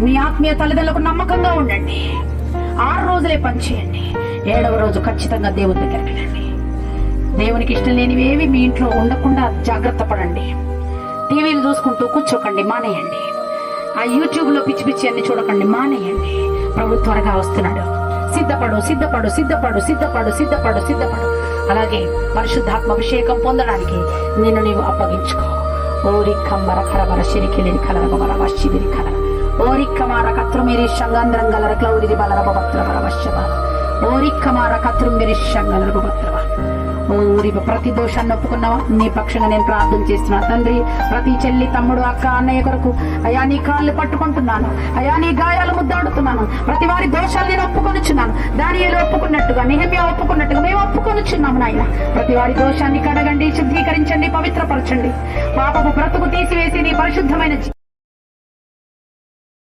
మీ ఆత్మీయ తల్లిదండ్రులకు నమ్మకంగా ఉండండి. ఆరు రోజులే పని చేయండి. ఏడవ రోజు ఖచ్చితంగా దేవుని దగ్గరికి వెళ్ళండి. దేవునికి ఇష్టం లేనివేవి మీ ఇంట్లో ఉండకుండా జాగ్రత్త పడండి. టీవీలు చూసుకుంటూ కూర్చోకండి మానేయండి. ఆ యూట్యూబ్లో పిచ్చి పిచ్చి అన్ని చూడకండి మానేయండి. ప్రభు త్వరగా వస్తున్నాడు. సిద్ధపడు సిద్ధపడు సిద్ధపడు సిద్ధపడు సిద్ధపడు సిద్ధపడు. అలాగే పరిశుద్ధాత్మ అభిషేకం పొందడానికి నిన్ను నీవు అప్పగించుకో. ఓరి కమ్మర కరబర శిరికిలిని కలర బర కలర ఓరిక్కమార కమార కత్రుమిరి శంగంధ్రం గలర క్లౌరిది బలర భక్తుల బర వశ ఓరి కత్రుమిరి భక్తుల ఊరి ప్రతి దోషాన్ని ఒప్పుకున్నావా నీ పక్షంగా నేను ప్రార్థన చేస్తున్నా తండ్రి ప్రతి చెల్లి తమ్ముడు అక్క అన్నయ్య కొరకు అయా నీ కాళ్ళు పట్టుకుంటున్నాను అయా నీ గాయాలు ముద్దాడుతున్నాను ప్రతి వారి దోషాలు నేను ఒప్పుకొనుచున్నాను దానిలో ఒప్పుకున్నట్టుగా నిహమ్య ఒప్పుకున్నట్టుగా మేము ఒప్పుకొనుచున్నాము నాయన ప్రతి వారి దోషాన్ని కడగండి శుద్ధీకరించండి పవిత్రపరచండి పాపపు బ్రతుకు తీసివేసి నీ పరిశుద్ధమైన